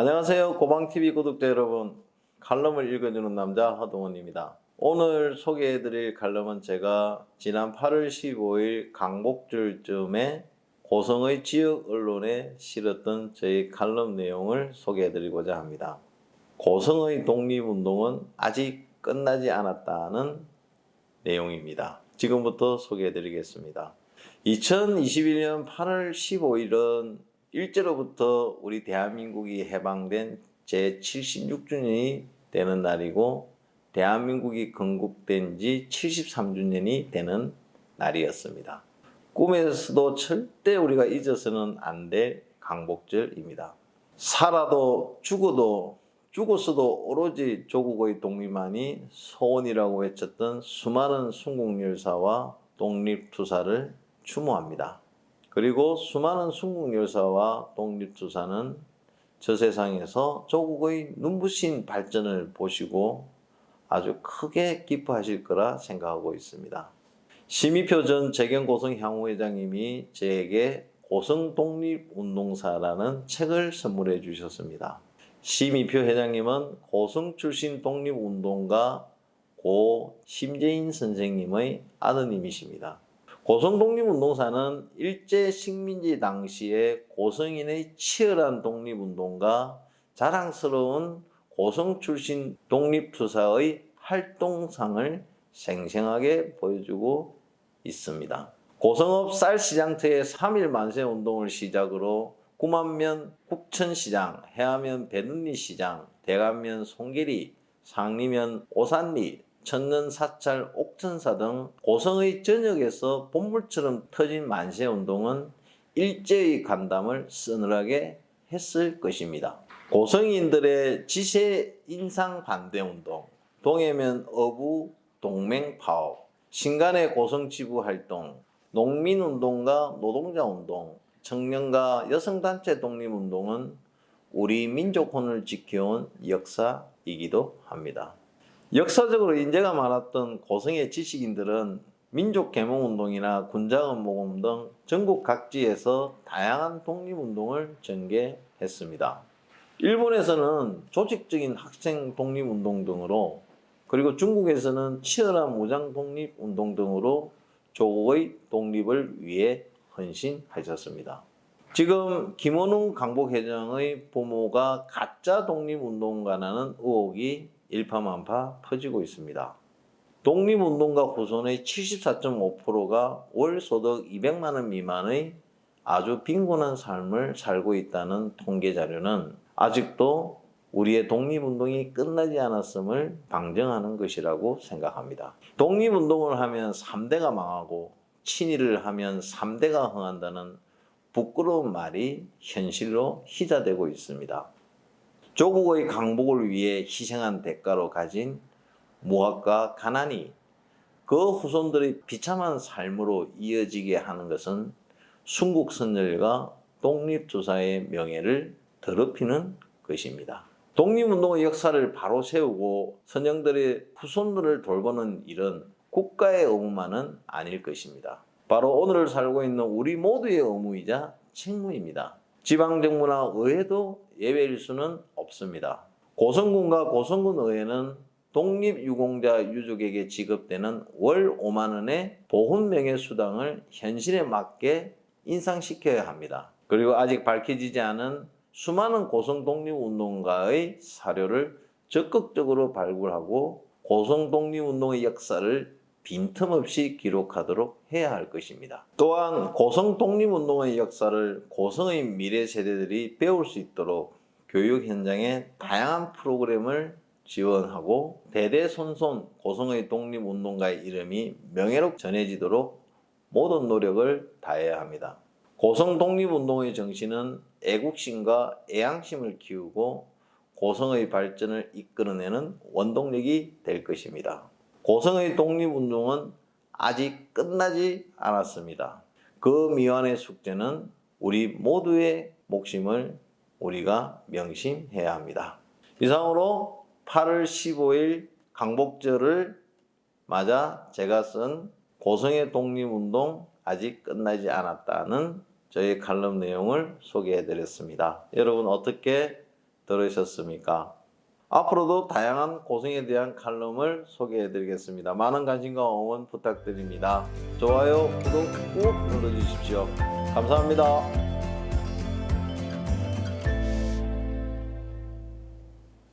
안녕하세요. 고방TV 구독자 여러분. 칼럼을 읽어주는 남자 허동원입니다. 오늘 소개해드릴 칼럼은 제가 지난 8월 15일 강복절쯤에 고성의 지역 언론에 실었던 저희 칼럼 내용을 소개해드리고자 합니다. 고성의 독립운동은 아직 끝나지 않았다는 내용입니다. 지금부터 소개해드리겠습니다. 2021년 8월 15일은 일제로부터 우리 대한민국이 해방된 제 76주년이 되는 날이고 대한민국이 건국된 지 73주년이 되는 날이었습니다. 꿈에서도 절대 우리가 잊어서는 안 될 강복절입니다. 살아도 죽어도 죽었어도 오로지 조국의 독립만이 소원이라고 외쳤던 수많은 순국열사와 독립투사를 추모합니다. 그리고 수많은 순국열사와 독립투사는 저 세상에서 조국의 눈부신 발전을 보시고 아주 크게 기뻐하실 거라 생각하고 있습니다. 심의표 전 재경고성 향후회장님이 저에게 고성독립운동사라는 책을 선물해 주셨습니다. 심의표 회장님은 고성 출신 독립운동가 고 심재인 선생님의 아드님이십니다. 고성 독립운동사는 일제 식민지 당시에 고성인의 치열한 독립운동가 자랑스러운 고성 출신 독립투사의 활동상을 생생하게 보여주고 있습니다. 고성읍 쌀시장터의 3일 만세 운동을 시작으로 구만면 국천시장, 해안면 배눈리 시장, 대감면 송계리, 상리면 오산리, 천년 사찰 옥천사 등 고성의 전역에서 본물처럼 터진 만세 운동은 일제의 간담을 서늘하게 했을 것입니다. 고성인들의 지세 인상 반대 운동, 동해면 어부 동맹 파업, 신간의 고성 지부 활동, 농민 운동과 노동자 운동, 청년과 여성단체 독립 운동은 우리 민족혼을 지켜온 역사이기도 합니다. 역사적으로 인재가 많았던 고성의 지식인들은 민족 계몽 운동이나 군자금 모금 등 전국 각지에서 다양한 독립 운동을 전개했습니다. 일본에서는 조직적인 학생 독립 운동 등으로 그리고 중국에서는 치열한 무장 독립 운동 등으로 조국의 독립을 위해 헌신하셨습니다. 지금 김원웅 강복회장의 부모가 가짜 독립운동가라는 의혹이 일파만파 퍼지고 있습니다. 독립운동가 후손의 74.5%가 월 소득 200만 원 미만의 아주 빈곤한 삶을 살고 있다는 통계 자료는 아직도 우리의 독립운동이 끝나지 않았음을 방증하는 것이라고 생각합니다. 독립운동을 하면 3대가 망하고 친일을 하면 3대가 흥한다는 부끄러운 말이 현실로 희자되고 있습니다. 조국의 강복을 위해 희생한 대가로 가진 무학과 가난이 그 후손들의 비참한 삶으로 이어지게 하는 것은 순국선열과 독립투사의 명예를 더럽히는 것입니다. 독립운동의 역사를 바로 세우고 선영들의 후손들을 돌보는 일은 국가의 의무만은 아닐 것입니다. 바로 오늘을 살고 있는 우리 모두의 의무이자 책무입니다. 지방정부나 의회도 예외일 수는 없습니다. 고성군과 고성군 의회는 독립유공자 유족에게 지급되는 월 5만 원의 보훈명예 수당을 현실에 맞게 인상시켜야 합니다. 그리고 아직 밝혀지지 않은 수많은 고성 독립운동가의 사료를 적극적으로 발굴하고 고성 독립운동의 역사를 빈틈없이 기록하도록 해야 할 것입니다. 또한 고성 독립운동의 역사를 고성의 미래 세대들이 배울 수 있도록 교육 현장에 다양한 프로그램을 지원하고 대대손손 고성의 독립운동가의 이름이 명예롭 전해지도록 모든 노력을 다해야 합니다. 고성 독립운동의 정신은 애국심과 애양심을 키우고 고성의 발전을 이끌어내는 원동력이 될 것입니다. 고성의 독립운동은 아직 끝나지 않았습니다. 그 미완의 숙제는 우리 모두의 몫임을 우리가 명심해야 합니다. 이상으로 8월 15일 강복절을 맞아 제가 쓴 고성의 독립운동 아직 끝나지 않았다는 저의 칼럼 내용을 소개해 드렸습니다. 여러분 어떻게 들으셨습니까? 앞으로도 다양한 고성에 대한 칼럼을 소개해 드리겠습니다. 많은 관심과 응원 부탁드립니다. 좋아요, 구독 꾹 눌러 주십시오. 감사합니다.